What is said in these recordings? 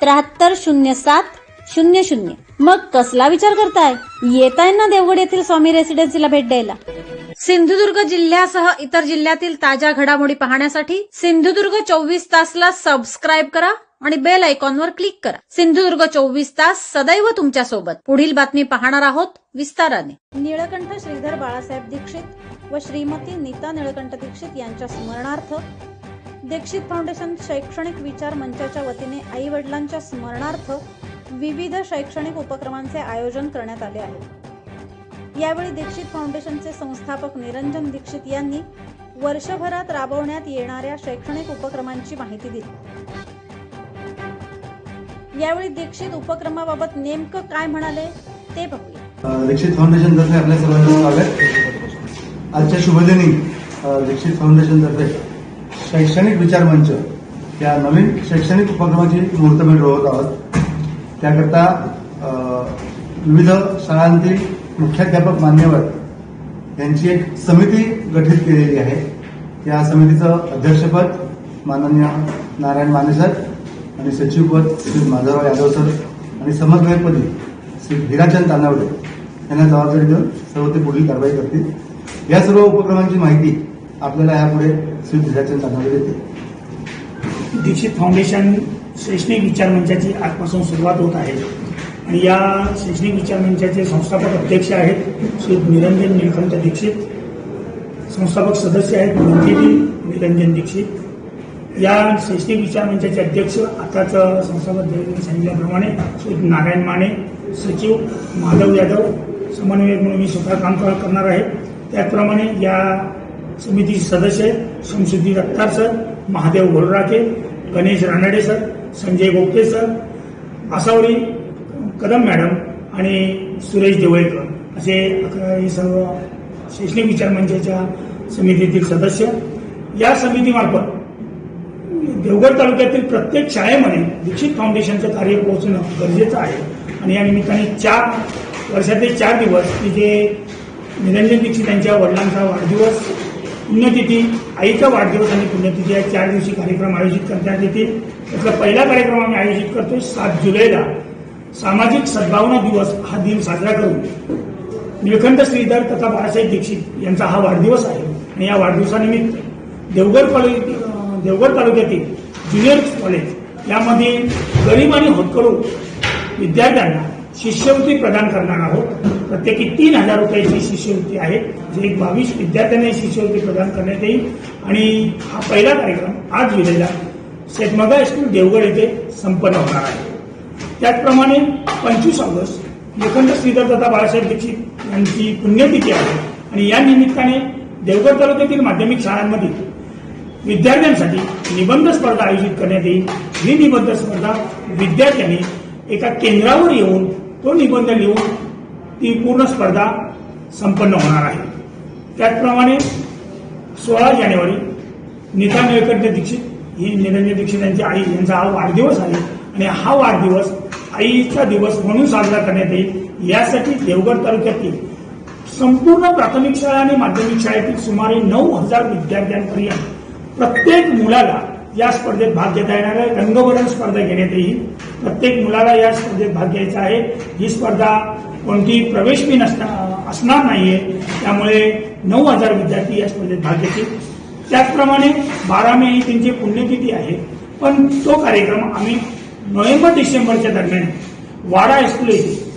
त्र्याहत्तर शून्य सात शून्य शून्य. मग कसला विचार करताय? येताय ना देवगड येथील स्वामी रेसिडेन्सीला भेट द्यायला. सिंधुदुर्ग जिल्ह्यासह इतर जिल्ह्यातील ताज्या घडामोडी पाहण्यासाठी सिंधुदुर्ग चोवीस तासला सबस्क्राईब करा आणि बेल आयकॉनवर क्लिक करा. सिंधुदुर्ग चोवीस तास सदैव तुमच्यासोबत पुढील बातमी पाहणार आहोत विस्ताराने. निळकंठ श्रीधर बाळासाहेब दीक्षित व श्रीमती नीता निळकंठ दीक्षित यांच्या स्मरणार्थ दीक्षित फाउंडेशन शैक्षणिक विचार मंचाच्या वतीने आई वडिलांच्या स्मरणार्थ विविध शैक्षणिक उपक्रमांचे आयोजन करण्यात आले आहे. यावेळी दीक्षित फाउंडेशनचे संस्थापक निरंजन दीक्षित यांनी वर्षभरात राबवण्यात येणाऱ्या शैक्षणिक उपक्रमांची माहिती दिली. यावेळी दीक्षित उपक्रमाबाबत नेमकं काय म्हणाले ते बघूया. दीक्षित फाउंडेशन तर्फे आपल्या सर्वांना स्वागत. आजच्या शुभदिनी दीक्षित फाउंडेशन तर्फे शैक्षणिक विचार मंच या नवीन शैक्षणिक उपक्रमाची मुहूर्तमेढ रोवत आहोत. त्याकरता विविध शाळांतील मुख्याध्यापक मान्यवर यांची एक समिती गठीत केलेली आहे. या समितीचं अध्यक्षपद माननीय नारायण माने सर आणि सचिवपद श्री माधवराव यादव सर आणि समन्वयपदी श्री हिराचंद तानावडे यांना जबाबदारी देऊन सर्व ते पुढील कारवाई करतील. या सर्व उपक्रमांची माहिती आपल्याला यापुढे श्री हिराचंद देते. दीक्षित फाउंडेशन शैक्षणिक विचार मंचाची आजपासून सुरुवात होत आहे. आणि या शैक्षणिक विचार मंचाचे संस्थापक अध्यक्ष आहेत श्री निरंजन निळकंठ दीक्षित. संस्थापक सदस्य आहेत मंजिरी निरंजन दीक्षित. या शैक्षणिक विचार मंचाचे अध्यक्ष आताच संस्थापक सांगितल्याप्रमाणे श्री नारायण माने सचिव माधव यादव समन्वयक म्हणून मी स्वतः काम करणार आहे. त्याचप्रमाणे या समितीचे सदस्य Shamshuddin Akhtar sir Mahadev Gholrake Ganesh Ranade sir Sanjay Gopate sir Asavari Kadam madam आणि सुरेश देवळेकर. असे अकरा हे सर्व शैक्षणिक विचार मंचाच्या समितीतील सदस्य. या समितीमार्फत देवगड तालुक्यातील प्रत्येक शाळेमध्ये दीक्षित फाउंडेशनचं कार्य पोहोचणं गरजेचं आहे. आणि या निमित्ताने चार वर्षातले चार दिवस की जे निरंजन दीक्षित यांच्या वडिलांचा वाढदिवस पुण्यतिथी. आईचा वाढदिवस आणि पुण्यतिथी या चार दिवशी कार्यक्रम आयोजित करण्यात येतील त्यातला पहिला कार्यक्रम आम्ही आयोजित करतो सात जुलैला. सामाजिक सद्भावना दिवस हा दिन साजरा करून निळखंड श्रीधर तथा बाळासाहेब दीक्षित यांचा हा वाढदिवस आहे. आणि या वाढदिवसानिमित्त देवगड कॉलेज देवगड तालुक्यातील ज्युनियर कॉलेज यामध्ये गरीब आणि होतकरू विद्यार्थ्यांना शिष्यवृत्ती प्रदान करणार आहोत. प्रत्येकी तीन हजार रुपयाची शिष्यवृत्ती आहे जे एक बावीस विद्यार्थ्यांना शिष्यवृत्ती प्रदान करण्यात येईल. आणि हा पहिला कार्यक्रम आठ जुलैला शेतमगा हायस्कूल देवगड येथे संपन्न होणार आहे. त्याचप्रमाणे पंचवीस ऑगस्ट निखंड श्रीधर दत्ता बाळासाहेब दीक्षित यांची पुण्यतिथी आहे. आणि या निमित्ताने देवगड तालुक्यातील माध्यमिक शाळांमध्ये विद्यार्थ्यांसाठी निबंध स्पर्धा आयोजित करण्यात येईल. ही निबंध स्पर्धा विद्यार्थ्यांनी एका केंद्रावर येऊन तो निबंध लिहून ती पूर्ण स्पर्धा संपन्न होणार आहे. त्याचप्रमाणे सोळा जानेवारी नीता निळकंठ दीक्षित ही निरंजन दीक्षित यांची आई यांचा हा वाढदिवस आहे आणि हा वाढदिवस आईचा दिवस म्हणून साजरा करण्यात येईल. यासाठी देवगड तालुक्यातील संपूर्ण प्राथमिक शाळा आणि माध्यमिक शाळेतील सुमारे नऊ हजार विद्यार्थ्यांपर्यंत प्रत्येक मुलाला या स्पर्धेत भाग घेता येणार आहे. रंगवरण स्पर्धा घेण्यात येईल. प्रत्येक मुलाला या स्पर्धेत भाग घ्यायचा आहे. ही स्पर्धा कोणती प्रवेश फी नसणार असणार नाहीये. त्यामुळे नऊ हजार विद्यार्थी या स्पर्धेत भाग घेतील. त्याचप्रमाणे बारा मे ही त्यांची पुण्यतिथी आहे. पण तो कार्यक्रम आम्ही नोव्हेंबर डिसेंबरच्या दरम्यान वाडा हायस्कूल येथे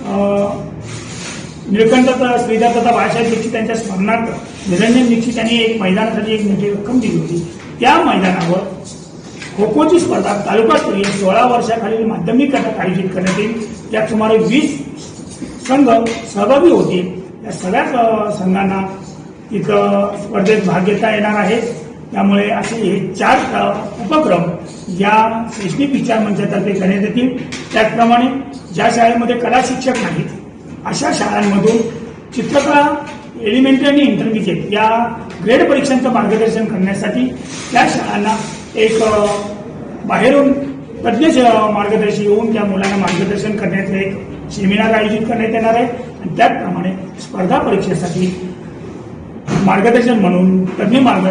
अं, निळकंठ श्रीधर तथा बाळासाहेब दीक्षित यांच्या स्मरणार्थ निरंजन दीक्षित यांनी एक मैदानासाठी एक मोठी रक्कम दिली होती. त्या मैदानावर खो खोची स्पर्धा तालुकास्तरीय सोळा वर्षाखालील माध्यमिक गटात आयोजित करण्यात येईल. त्यात सुमारे वीस संघ सहभागी होतील. या सगळ्याच संघांना तिथं स्पर्धेत भाग घेता येणार आहे. त्यामुळे असे हे चार उपक्रम या शैक्षणिक विचार मंचातर्फे करण्यात येतील. त्याचप्रमाणे ज्या शाळेमध्ये कला शिक्षक नाहीत अशा शाळांमधून चित्रकला एलिमेंटरी आणि इंटरमिजिएट या ग्रेड परीक्षांचं मार्गदर्शन करण्यासाठी त्या शाळांना एक बाहेरून तज्ज्ञ मार्गदर्शी येऊन त्या मुलांना मार्गदर्शन करण्याचं एक सेमिनार आयोजित करण्यात येणार आहे. आणि त्याचप्रमाणे स्पर्धा परीक्षेसाठी मार्गदर्शन म्हणून तज्ज्ञ मार्ग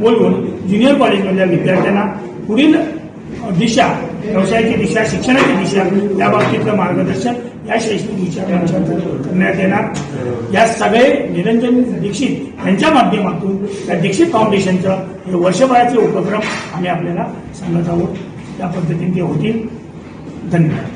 बोलवून ज्युनियर कॉलेजमधल्या विद्यार्थ्यांना पुढील दिशा व्यवसायाची दिशा शिक्षणाची दिशा या बाबतीतलं मार्गदर्शन या शैक्षणिक विचारांच्या करण्यात येणार. या सगळे निरंजन दीक्षित यांच्या माध्यमातून या दीक्षित फाउंडेशनचं हे वर्षभराचे उपक्रम आम्ही आपल्याला सांगत आहोत. त्या पद्धतीने ते होतील. धन्यवाद.